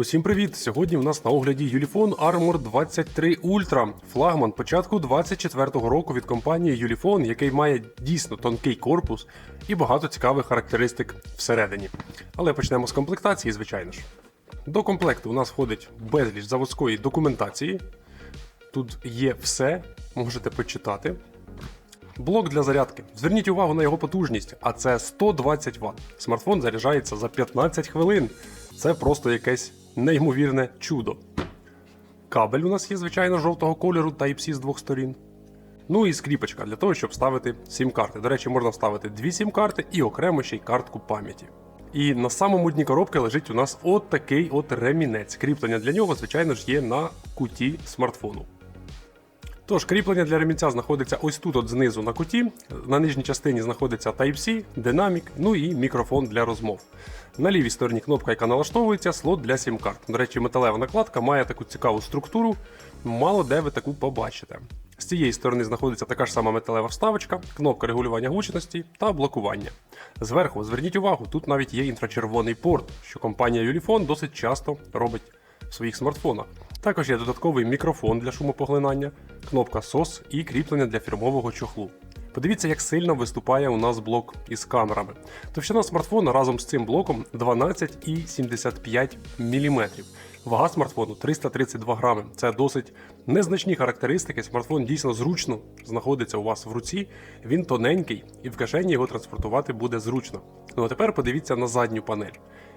Усім привіт! Сьогодні в нас на огляді Ulefone Armor 23 Ultra, флагман початку 24-го року від компанії Ulefone, який має дійсно тонкий корпус і багато цікавих характеристик всередині. Але почнемо з комплектації, звичайно ж. До комплекту у нас входить безліч заводської документації. Тут є все, можете почитати. Блок для зарядки. Зверніть увагу на його потужність, а це 120 Вт. Смартфон заряджається за 15 хвилин. Це просто якесь неймовірне чудо. Кабель у нас є, звичайно, жовтого кольору Type-C з двох сторін. Ну і скріпочка для того, щоб вставити сім-карти. До речі, можна вставити дві сім-карти і окремо ще й картку пам'яті. І на самому дні коробки лежить у нас от такий от ремінець. Кріплення для нього, звичайно ж, є на куті смартфону. Тож, кріплення для ремінця знаходиться ось тут, от знизу на куті. На нижній частині знаходиться Type-C, динамік, ну і мікрофон для розмов. На лівій стороні кнопка, яка налаштовується, слот для сім-карт. До речі, металева накладка має таку цікаву структуру, мало де ви таку побачите. З цієї сторони знаходиться така ж сама металева вставочка, кнопка регулювання гучності та блокування. Зверху, зверніть увагу, тут навіть є інфрачервоний порт, що компанія Ulefone досить часто робить в своїх смартфонах. Також є додатковий мікрофон для шумопоглинання, кнопка SOS і кріплення для фірмового чохлу. Подивіться, як сильно виступає у нас блок із камерами. Товщина смартфона разом з цим блоком 12,75 мм. Вага смартфону 332 грами. Це досить незначні характеристики. Смартфон дійсно зручно знаходиться у вас в руці. Він тоненький і в кишені його транспортувати буде зручно. Ну а тепер подивіться на задню панель.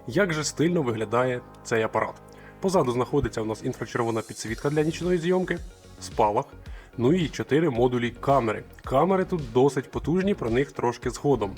Як же стильно виглядає цей апарат. Позаду знаходиться у нас інфрачервона підсвітка для нічної зйомки, спалах, ну і 4 модулі камери. Камери тут досить потужні, про них трошки згодом.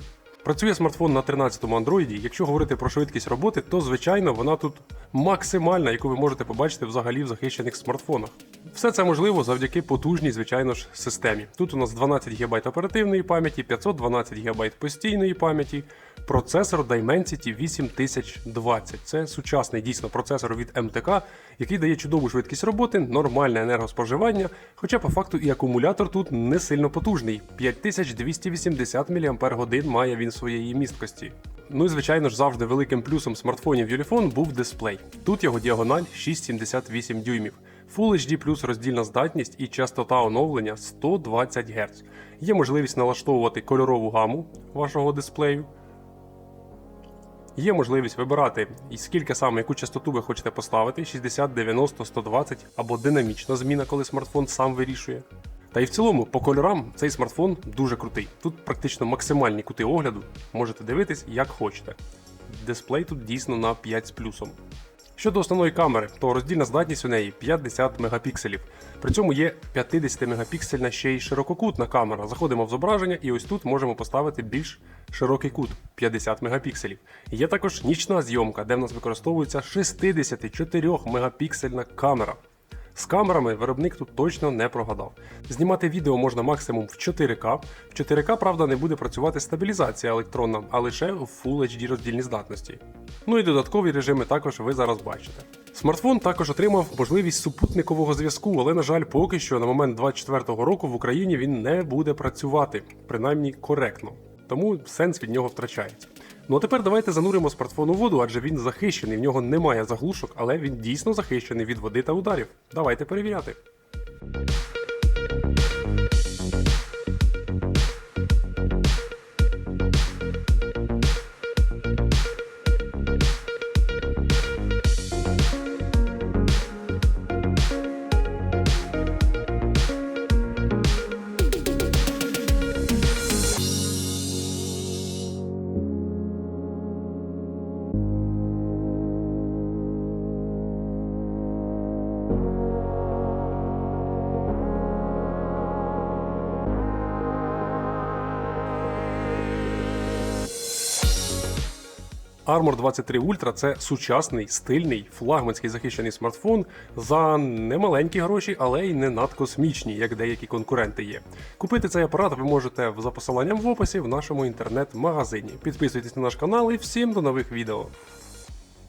Працює смартфон на 13-му Android. Якщо говорити про швидкість роботи, то звичайно вона тут максимальна, яку ви можете побачити взагалі в захищених смартфонах. Все це можливо завдяки потужній, звичайно ж, системі. Тут у нас 12 ГБ оперативної пам'яті, 512 ГБ постійної пам'яті, процесор Dimensity 8020. Це сучасний дійсно процесор від МТК, який дає чудову швидкість роботи, нормальне енергоспоживання, хоча по факту і акумулятор тут не сильно потужний. 5280 мАч має він своєї місткості. Ну і звичайно ж завжди великим плюсом смартфонів Ulefone був дисплей. Тут його діагональ 6,78 дюймів. Full HD плюс роздільна здатність і частота оновлення 120 Гц. Є можливість налаштовувати кольорову гаму вашого дисплею. Є можливість вибирати, скільки саме яку частоту ви хочете поставити: 60, 90, 120 або динамічна зміна, коли смартфон сам вирішує. Та й в цілому, по кольорам цей смартфон дуже крутий. Тут практично максимальні кути огляду, можете дивитись як хочете. Дисплей тут дійсно на 5 з плюсом. Щодо основної камери, то роздільна здатність у неї 50 мегапікселів. При цьому є 50 мегапіксельна ще й ширококутна камера. Заходимо в зображення і ось тут можемо поставити більш широкий кут 50 мегапікселів. Є також нічна зйомка, де в нас використовується 64 мегапіксельна камера. З камерами виробник тут точно не прогадав. Знімати відео можна максимум в 4К. В 4К, правда, не буде працювати стабілізація електронна, а лише в Full HD роздільній здатності. Ну і додаткові режими також ви зараз бачите. Смартфон також отримав можливість супутникового зв'язку, але, на жаль, поки що на момент 24-го року в Україні він не буде працювати, принаймні коректно. Тому сенс від нього втрачається. Ну а тепер давайте зануримо смартфон у воду, адже він захищений, в нього немає заглушок, але він дійсно захищений від води та ударів. Давайте перевіряти. Armor 23 Ultra це сучасний, стильний, флагманський захищений смартфон за немаленькі гроші, але й не надкосмічні, як деякі конкуренти є. Купити цей апарат ви можете за посиланням в описі в нашому інтернет-магазині. Підписуйтесь на наш канал і всім до нових відео.